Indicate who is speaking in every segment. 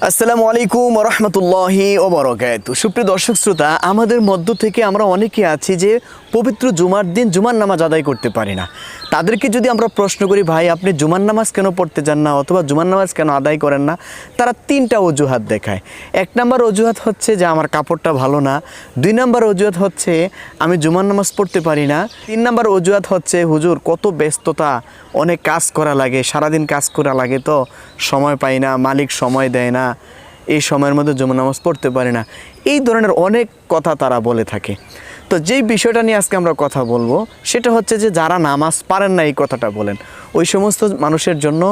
Speaker 1: আসসালামু আলাইকুম রহমতুল্লাহি ওবরকাত সুপ্রিয় দর্শক শ্রোতা, আমাদের মধ্য থেকে আমরা অনেকে আছি যে পবিত্র জুমার দিন জুমার নামাজ আদায় করতে পারি না। তাদেরকে যদি আমরা প্রশ্ন করি, ভাই, আপনি জুমার নামাজ কেন পড়তে যান না? অথবা জুমার নামাজ কেন আদায় করেন না? তারা তিনটা অজুহাত দেখায়। এক নাম্বার অজুহাত হচ্ছে যে, আমার কাপড়টা ভালো না। দুই নাম্বার অজুহাত হচ্ছে, আমি জুমার নামাজ পড়তে পারি না। তিন নাম্বার অজুহাত হচ্ছে, হুজুর, কত ব্যস্ততা, অনেক কাজ করা লাগে, সারাদিন কাজ করা লাগে তো, সময় পাই না, মালিক সময় দেয় না। এই সময়ের মধ্যে জুমার নামাজ পড়তে পারি না। এই ধরনের অনেক কথা তারা বলে থাকে। তো যেই বিষয়টা নিয়ে আজকে আমরা কথা বলব, সেটা হচ্ছে যে যারা নামাজ পারেন না এই কথাটা বলেন, ওই সমস্ত মানুষের জন্য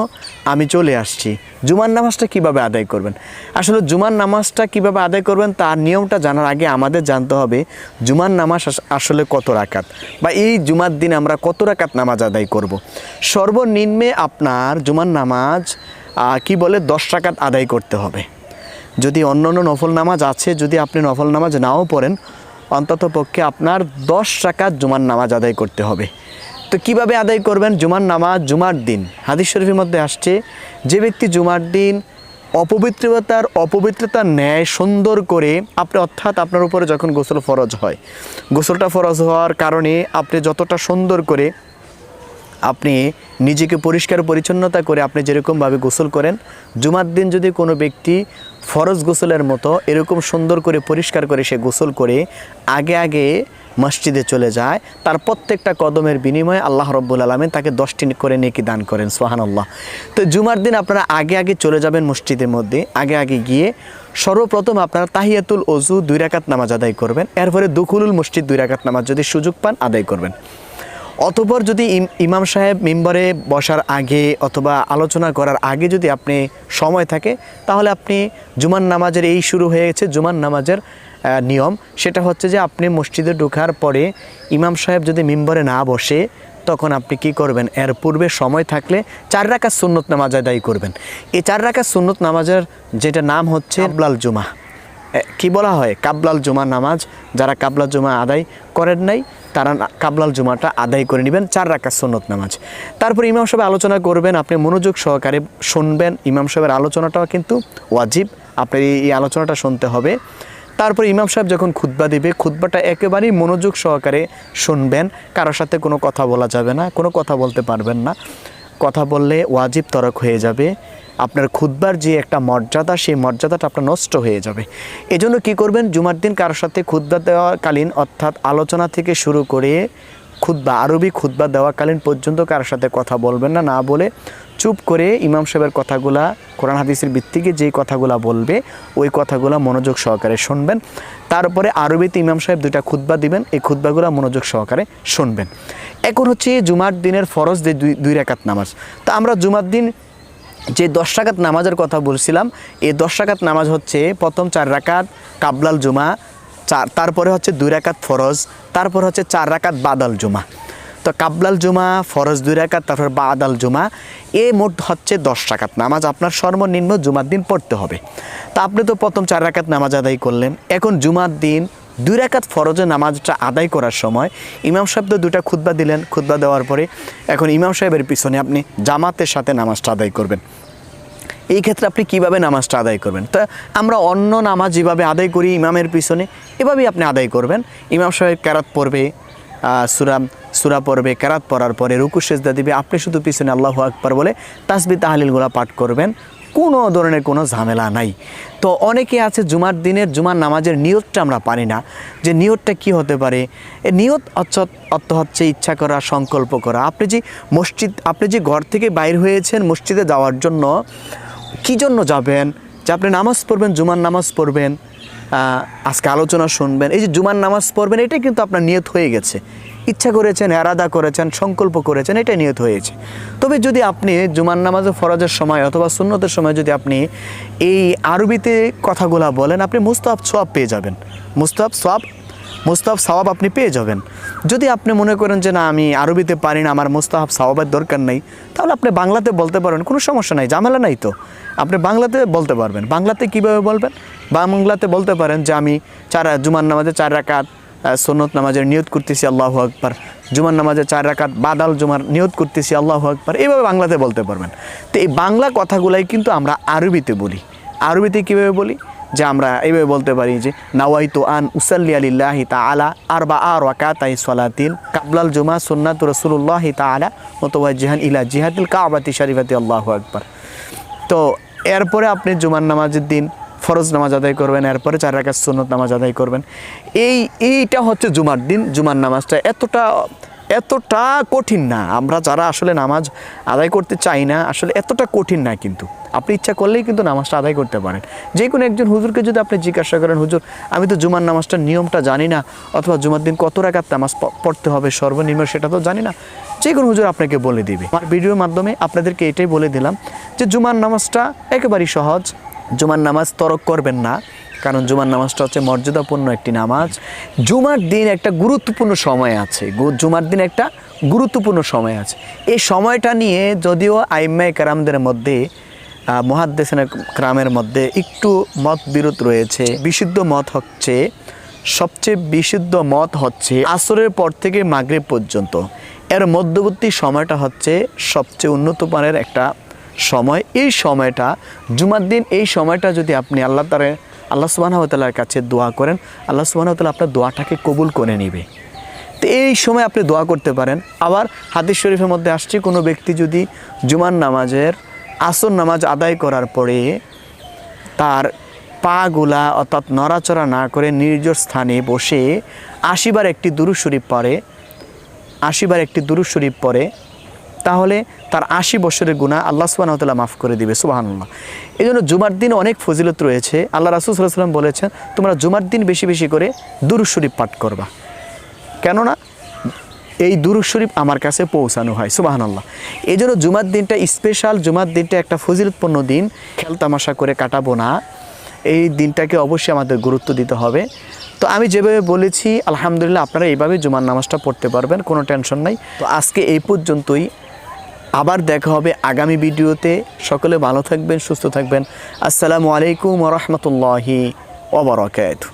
Speaker 1: আমি চলে আসছি। জুমার নামাজটা কীভাবে আদায় করবেন? আসলে জুমার নামাজটা কীভাবে আদায় করবেন, তার নিয়মটা জানার আগে আমাদের জানতে হবে, জুমার নামাজ আসলে কত রাকাত? বা এই জুমার দিন আমরা কত রাকাত নামাজ আদায় করব। সর্বনিম্নে আপনার জুমার নামাজ কি বলে, দশ রাকাত আদায় করতে হবে। যদি অন্য অন্য নফল নামাজ আছে, যদি আপনি নফল নামাজ নাও পড়েন, অন্তত পক্ষে আপনার দশ টাকা জুমার নামাজ আদায় করতে হবে। তো কীভাবে আদায় করবেন? জুমার নামাজ, জুমার দিন। হাদিস শরীফের মধ্যে আসছে, যে ব্যক্তি জুমার দিন অপবিত্রতার অপবিত্রতার ন্যায় সুন্দর করে আপনি, অর্থাৎ আপনার উপরে যখন গোসল ফরজ হয়, গোসলটা ফরজ হওয়ার কারণে আপনি যতটা সুন্দর করে আপনি নিজেকে পরিষ্কার পরিচ্ছন্নতা করে আপনি যেরকমভাবে গোসল করেন, জুমার দিন যদি কোনো ব্যক্তি ফরজ গোসলের মতো এরকম সুন্দর করে পরিষ্কার করে সে গোসল করে আগে আগে মসজিদে চলে যায়, তার প্রত্যেকটা কদমের বিনিময়ে আল্লাহ রব্বুল আলমেন তাকে দশটি করে নেকি দান করেন সোহান আল্লাহ তো জুমার দিন আপনারা আগে আগে চলে যাবেন মসজিদের মধ্যে, আগে আগে গিয়ে সর্বপ্রথম আপনারা তাহিয়াতুল অজু দুই রাকাত নামাজ আদায় করবেন, এরপরে দুকুলুল মসজিদ দুই রাকাত নামাজ যদি সুযোগ পান আদায় করবেন। অতপর যদি ইম- ইমাম সাহেব মেম্বারে বসার আগে অথবা আলোচনা করার আগে যদি আপনি সময় থাকে, তাহলে আপনি জুমার নামাজের এই শুরু হয়ে গেছে জুমান নামাজের নিয়ম। সেটা হচ্ছে যে আপনি মসজিদে ঢোকার পরে ইমাম সাহেব যদি মেম্বারে না বসে, তখন আপনি কি করবেন? এর পূর্বে সময় থাকলে চার রাকাত সুন্নত নামাজ আদায় করবেন। এই চার রাকাত সুন্নত নামাজের যেটা নাম হচ্ছে আবলাল জুমা। কি বলা হয়? কাবলাল জুমা নামাজ। যারা কাবলাল জুমা আদায় করেন নাই, তারা কাবলাল জুমাটা আদায় করে নেবেন চার রাকাত সুন্নত নামাজ। তারপর ইমাম সাহেব আলোচনা করবেন, আপনি মনোযোগ সহকারে শুনবেন। ইমাম সাহেবের আলোচনাটাও কিন্তু ওয়াজিব, আপনার এই- আলোচনাটা শুনতে হবে। তারপর ইমাম সাহেব যখন খুতবা দিবে, খুতবাটা একেবারেই মনোযোগ সহকারে শুনবেন। কারোর সাথে কোনো কথা বলা যাবে না, কোনো কথা বলতে পারবেন না। কথা বললে ওয়াজিব তরক হয়ে যাবে। আপনার খুতবার যে একটা মর্যাদা, সেই মর্যাদাটা আপনার নষ্ট হয়ে যাবে। এজন্য কি করবেন? জুমার দিন কারোর সাথে খুতবা দেওয়াকালীন, অর্থাৎ আলোচনা থেকে শুরু করে খুতবা আরবি খুতবা দেওয়াকালীন পর্যন্ত কারোর সাথে কথা বলবেন না না বলে চুপ করে ইমাম সাহেবের কথাগুলা, কোরআন হাদিসের ভিত্তিকে যেই কথাগুলা বলবে, ওই কথাগুলা মনোযোগ সহকারে শুনবেন। তারপরে আরবিতে ইমাম সাহেব দুইটা খুতবা দিবেন, এই খুতবাগুলো মনোযোগ সহকারে শুনবেন। এখন হচ্ছে জুমার দিনের ফরজ যে দুই দুই রাকাত নামাজ। তো আমরা জুমার দিন যে দশ রাকাত নামাজের কথা বলছিলাম, এই দশ রাকাত নামাজ হচ্ছে প্রথম চার রাকাত কাবলাল জুমা, চার তারপরে হচ্ছে দুই রাকাত ফরজ, তারপর হচ্ছে চার রাকাত বাদাল জুমা। তো কাবলাল জুমা, ফরজ দুই রাকাত, তারপর বাদাল জুমা, এ মোট হচ্ছে দশ রাকাত নামাজ। আপনার সর্বনিম্ন জুমার দিন পড়তে হবে। তা আপনি তো প্রথম চার রাকাত নামাজ আদায় করলেন। এখন জুমার দিন দুই রাকাত ফরজের নামাজটা আদায় করার সময় ইমাম সাহেব তো দুটা খুতবা দিলেন, খুতবা দেওয়ার পরে এখন ইমাম সাহেবের পিছনে আপনি জামাতের সাথে নামাজটা আদায় করবেন। এই ক্ষেত্রে আপনি কীভাবে নামাজটা আদায় করবেন? তা আমরা অন্য নামাজ যেভাবে আদায় করি ইমামের পিছনে, এভাবেই আপনি আদায় করবেন। ইমাম সাহেব ক্যারাত পড়বে সুরা সুরা পড়বে ক্যারাত পড়ার পরে রুকু, সেজদা দিবে, আপনি শুধু পিছনে আল্লাহ আকবার বলে তাসবি তাহালিলগুলা পাঠ করবেন। কোনো ধরনের কোনো ঝামেলা নাই। তো অনেকে আছে জুমার দিনের, জুমার নামাজের নিয়তটা আমরা পারি না। যে নিয়তটা কি হতে পারে? এ নিয়ত অর্থ অর্থ হচ্ছে ইচ্ছা করা, সংকল্প করা। আপনি যে মসজিদ, আপনি যে ঘর থেকে বাইর হয়েছেন মসজিদে যাওয়ার জন্য, কী জন্য যাবেন? যে আপনি নামাজ পড়বেন, জুমার নামাজ পড়বেন আজকে আলোচনা শুনবেন, এই যে জুমার নামাজ পড়বেন, এটাই কিন্তু আপনার নিয়ত হয়ে গেছে। ইচ্ছা করেছেন, এরাদা করেছেন, সংকল্প করেছেন এটা নিয়ত হয়েছে। তবে যদি আপনি জুমার নামাজে ফরজের সময় অথবা সুন্নতের সময় যদি আপনি এই আরবিতে কথাগুলা বলেন, আপনি মুস্তাব সোয়াব পেয়ে যাবেন। মুস্তাব সোয়াব মুস্তাহাব সওয়াব আপনি পেয়ে যাবেন। যদি আপনি মনে করেন যে না, আমি আরবিতে পারি না, আমার মুস্তাহাব সওয়াবের দরকার নেই, তাহলে আপনি বাংলাতে বলতে পারেন, কোনো সমস্যা নাই, ঝামেলা নাই তো। আপনি বাংলাতে বলতে পারবেন। বাংলাতে কীভাবে বলবেন? বাংলাতে বলতে পারেন যে আমি চার, জুমার নামাজে চার রাকাত সুন্নত নামাজের নিয়ত করতেছি, আল্লাহ আকবার। জুমার নামাজে চার রাকাত বাদাল জুমার নিয়ত করতেছি, আল্লাহ আকবার। এইভাবে বাংলাতে বলতে পারবেন। তো এই বাংলা কথাগুলাই কিন্তু আমরা আরবিতে বলি। আরবিতে কীভাবে বলি? যে আমরা এইভাবে বলতে পারি যে, নাওয়াইতু আন উসাল্লি আলিল্লাহি তাআলা আরবা আর বা আর ওয়াকাতাই সলাতিন কাবলাল জুমা সুন্নাত রসুল্লাহি তাআলা জিহান ইলা জিহাদিল কাবাতি শরীফাতি, আল্লাহ আকবার। তো এরপরে আপনি জুমার নামাজের দিন ফরজ নামাজ আদায় করবেন, এরপরে চার রাকাত সুন্নত নামাজ আদায় করবেন। এই, এইটা হচ্ছে জুমার দিন, জুমার নামাজটা এতটা এতটা কঠিন না। আমরা যারা আসলে নামাজ আদায় করতে চাই না, আসলে এতটা কঠিন না কিন্তু। আপনি ইচ্ছা করলেই কিন্তু নামাজটা আদায় করতে পারেন। যে কোনো একজন হুজুরকে যদি আপনি জিজ্ঞাসা করেন, হুজুর, আমি তো জুমার নামাজটার নিয়মটা জানি না, অথবা জুমার দিন কত রাকাত নামাজ পড়তে হবে, সর্বনিম্ন সেটা তো জানি না। যে কোনো হুজুর আপনাকে বলে দিবে। আমার ভিডিওর মাধ্যমে আপনাদেরকে এটাই বলে দিলাম যে, জুমার নামাজটা একেবারেই সহজ জুমার নামাজ তরক করবেন না, কারণ জুমার নামাজটা হচ্ছে মর্যাদাপূর্ণ একটি নামাজ। জুমার দিন একটা গুরুত্বপূর্ণ সময় আছে জুমার দিন একটা গুরুত্বপূর্ণ সময় আছে। এই সময়টা নিয়ে যদিও আইম্মাই কারামদের মধ্যে মহাদ্দেশন ক্রামের মধ্যে একটু মত বিরোধ রয়েছে, বিশুদ্ধ মত হচ্ছে, সবচেয়ে বিশুদ্ধ মত হচ্ছে আসরের পর থেকে মাগরিব পর্যন্ত। এর মধ্যবর্তী সময়টা হচ্ছে সবচেয়ে উন্নত মানের একটা সময়, এই সময়টা, জুমার দিন, এই সময়টা যদি আপনি আল্লাহ তারে আল্লাহ সুবাহতালার কাছে দোয়া করেন, আল্লাহ সুবাহতাল্লাহ আপনার দোয়াটাকে কবুল করে নেবে। তো এই সময় আপনি দোয়া করতে পারেন। আবার হাদিস শরীফের মধ্যে আসছে, কোনো ব্যক্তি যদি জুমার নামাজের আসর নামাজ আদায় করার পরে তার পাগুলা অর্থাৎ নড়াচড়া না করে নির্জর স্থানে বসে আশিবার একটি দুরু শরীফ পড়ে, আশিবার একটি দুরু শরীফ পড়ে তাহলে তার আশি বছরের গুণা আল্লাহ সুবাহতাল্লাহ মাফ করে দিবে সুবাহান্লাহ এই জন্য জুমার দিন অনেক ফজিলত রয়েছে। আল্লাহ রাসুল সাল্লাম বলেছেন, তোমরা জুমার দিন বেশি বেশি করে দুরু শরীফ পাঠ করবা। কেননা, এই দুরুদ শরীফ আমার কাছে পৌঁছানো হয় সুবাহান আল্লাহ এই জন্য জুমার দিনটা স্পেশাল জুমার দিনটা একটা ফজিলতপূর্ণ দিন। খেল তামাশা করে কাটাবো না। এই দিনটাকে অবশ্যই আমাদের গুরুত্ব দিতে হবে। তো আমি যেভাবে বলেছি, আলহামদুলিল্লাহ আপনারা এইভাবে জুমার নামাজটা পড়তে পারবেন, কোনো টেনশন নাই। তো আজকে এই পর্যন্তই। আবার দেখা হবে আগামী ভিডিওতে। সকলে ভালো থাকবেন সুস্থ থাকবেন। আসসালামু আলাইকুম রহমতুল্লাহি ওবরাকাতু